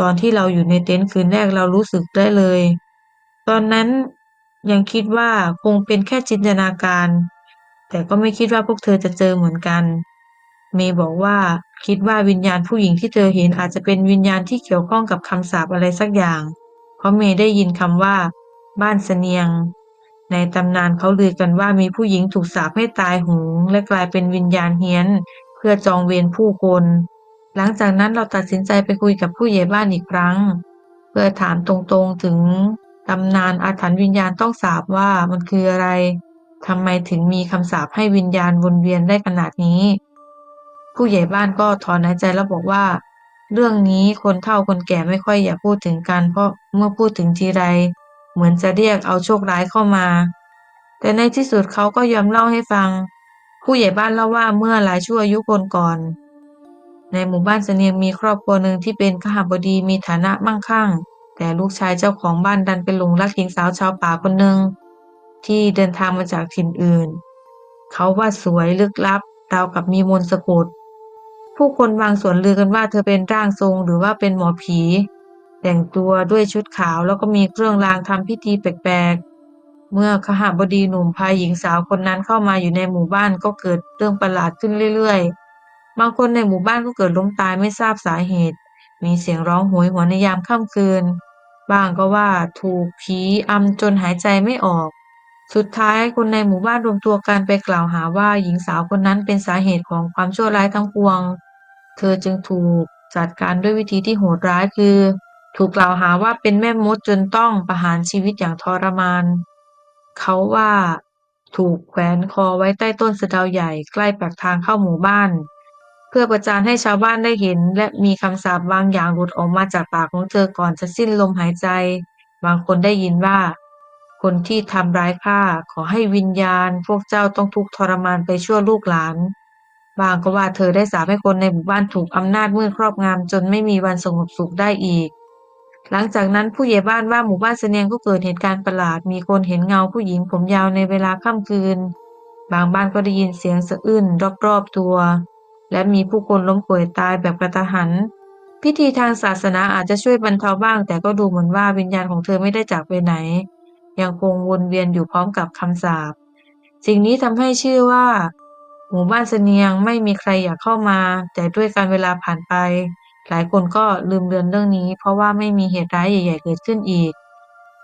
ตอนที่เราอยู่ในเต็นท์คืนแรกเรารู้สึกได้เลย ตอนนั้นยังคิดว่าคงเป็นแค่จินตนาการ แต่ก็ไม่คิดว่าพวกเธอจะเจอเหมือนกัน เมย์บอกว่าคิดว่าวิญญาณผู้หญิงที่เธอเห็นอาจจะเป็นวิญญาณที่เกี่ยวข้องกับคำสาปอะไรสักอย่าง เพราะเมย์ได้ยินคำว่า บ้านเสนียง ในตำนานเขาลือกันว่ามีผู้หญิงถูกสาปให้ตายหงและกลายเป็นวิญญาณเฮี้ยน เพื่อจองเวรผู้คน หลังจากนั้นเราตัดสินใจไปคุยกับผู้ใหญ่บ้านอีกครั้ง เพื่อถามตรงๆถึงตำนานอาถรรพ์วิญญาณต้องสาปว่ามันคืออะไรทำไมถึงมีคำสาปให้วิญญาณวนเวียนได้ขนาดนี้ ผู้ใหญ่บ้านก็ถอนหายใจแล้วบอกว่า เรื่องนี้คนเฒ่าคนแก่ไม่ค่อยอยากพูดถึงกันเพราะเมื่อพูดถึงทีไร เหมือนจะเรียกเอาโชคร้ายเข้ามา แต่ในที่สุดเขาก็ยอมเล่าให้ฟัง ผู้ใหญ่บ้านเล่าว่าเมื่อหลายชั่วอายุคนก่อน ในหมู่บ้านเสนียงมีครอบครัวหนึ่งที่เป็นขหบดีมีฐานะมั่งคั่ง แต่ลูกชายเจ้าของบ้านดันไปหลงรักหญิงสาวชาวป่าคนหนึ่งที่เดินทางมาจากถิ่นอื่น เขาว่าสวยลึกลับราวกับมีมนต์สะกด ผู้คนบางส่วนลือกันว่าเธอเป็นร่างทรงหรือว่าเป็นหมอผี แต่งตัวด้วยชุดขาวแล้วก็มีเครื่องรางทำพิธีแปลกๆ เมื่อขหบดีหนุ่มพาหญิงสาวคนนั้นเข้ามาอยู่ในหมู่บ้านก็เกิดเรื่องประหลาดขึ้นเรื่อยๆ บางคนในหมู่บ้านก็เกิดล้มตายไม่ทราบสาเหตุ มีเสียงร้องโหยหวนในยามค่ำคืน บ้างก็ว่าถูกผีอำจนหายใจไม่ออก สุดท้ายคนในหมู่บ้านรวมตัวกันไปกล่าวหาว่าหญิงสาวคนนั้นเป็นสาเหตุของความชั่วร้ายทั้งปวง เธอจึงถูกจัดการด้วยวิธีที่โหดร้ายคือ ถูกกล่าวหาว่าเป็นแม่มดจนต้องประหารชีวิตอย่างทรมาน เขาว่าถูกแขวนคอไว้ใต้ต้นสะเดาใหญ่ใกล้ปากทางเข้าหมู่บ้าน เพื่อประจานให้ชาวบ้านได้เห็น และมีคำสาปบางอย่างหลุดออกมาจากปากของเธอก่อนจะสิ้นลมหายใจ บางคนได้ยินว่า คนที่ทำร้ายข้าขอให้วิญญาณ พวกเจ้าต้องทุกข์ทรมานไปชั่วลูกหลาน บางก็ว่าเธอได้สาปให้คนในหมู่บ้านถูกอำนาจมืดครอบงำจนไม่มีวันสงบสุขได้อีก หลังจากนั้นผู้ใหญ่บ้านว่าหมู่บ้านเสนียงก็เกิดเหตุการณ์ประหลาด มีคนเห็นเงาผู้หญิงผมยาวในเวลาค่ำคืน บางบ้านก็ได้ยินเสียงสะอื้นรอบๆตัว และมีผู้คนล้มป่วยตายแบบกระทันหัน พิธีทางศาสนาอาจจะช่วยบรรเทาบ้าง แต่ก็ดูเหมือนว่าวิญญาณของเธอไม่ได้จากไปไหน ยังคงวนเวียนอยู่พร้อมกับคำสาปสิ่งนี้ทำให้ชื่อว่า หมู่บ้านเสนียงไม่มีใครอยากเข้ามา แต่ด้วยการเวลาผ่านไป หลายคนก็ลืมเลือนเรื่องนี้ เพราะว่าไม่มีเหตุร้ายใหญ่ ๆ เกิดขึ้นอีก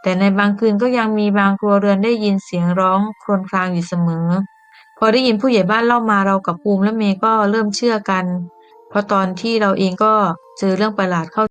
แต่ในบางคืนก็ยังมีบางครัวเรือนได้ยินเสียงร้องครวญครางอยู่เสมอ พอได้ยินผู้ใหญ่บ้านเล่ามาเรากับภูมิและเมย์ก็เริ่มเชื่อกัน เพราะตอนที่เราเองก็เจอเรื่องประหลาดเข้า